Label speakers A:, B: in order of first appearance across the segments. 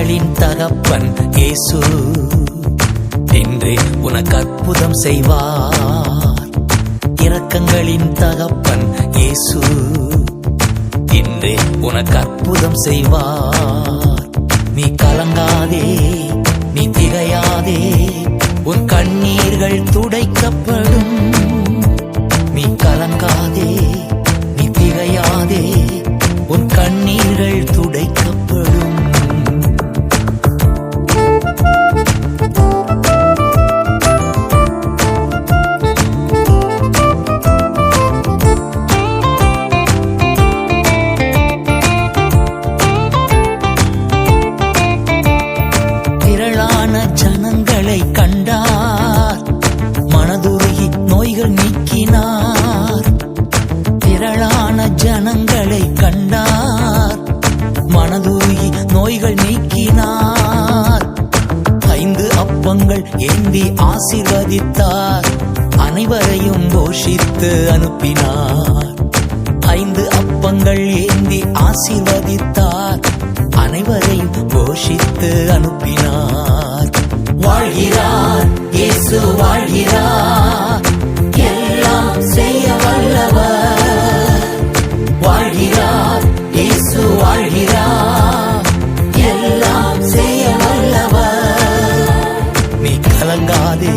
A: இரக்கங்களின் தகப்பன் இயேசு. என்றே உனக்கு அற்புதம் செய்வார். இரக்கங்களின் தகப்பன் இயேசு. என்றே உனக்கு அற்புதம் செய்வார். நீ கலங்காதே நீ திகையாதே உன் கண்ணீர்கள் துடைக்கப்படும். நீ கலங்காதே நீ திகையாதே உன் கண்ணீர்கள் துடைக்கப்படும். திரளான ஜனங்களை கண்டார். மனதுருகி நோய்கள் நீக்கினார். திரளான ஜனங்களை கண்டார். மனதுருகி நோய்கள் நீக்கினார். ஐந்து அப்பங்கள் ஏந்தி ஆசீர்வதித்தார். அனைவரையும் கோஷித்து அனுப்பினார். ஐந்து அப்பங்கள் ஏந்தி ஆசீர்வதித்தார். போஷித்து அனுப்பினார். வாழ்கிறார் இயேசு வாழ்கிறார். எல்லாம் செய்ய வல்லவர். வாழ்கிறார் இயேசு வாழ்கிறார். எல்லாம் செய்ய வல்லவர். நீ கலங்காதே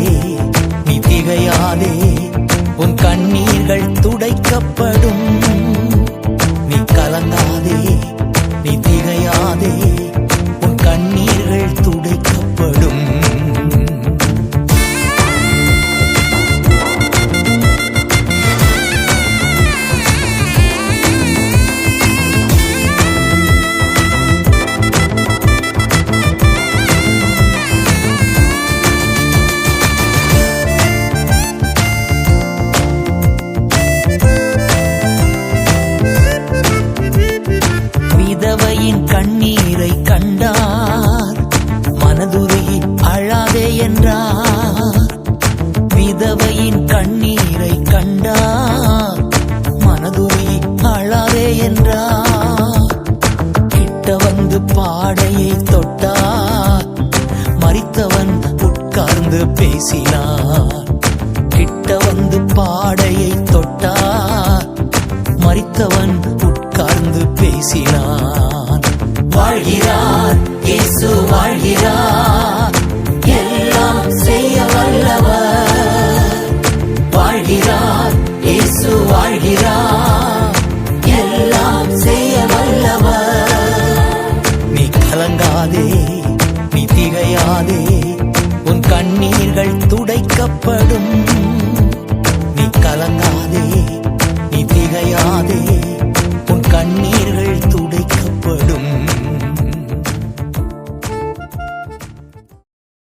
A: நீ திகையாதே உன் கண்ணீர்கள் துடைக்கப்படும். கண்கள் துடைக்கப்படும். கண்ணீர் மறித்தவன் உட்கார்ந்து பேசினார். கிட்ட வந்து பாடையை தொட்டார். மறித்தவன் உட்கார்ந்து பேசினான் வாழ்கிறார் இயேசு வாழ்கிறார். திறக்கப்படும் நீ கலங்காதே நீ திகையாதே உன் கண்ணீர்கள்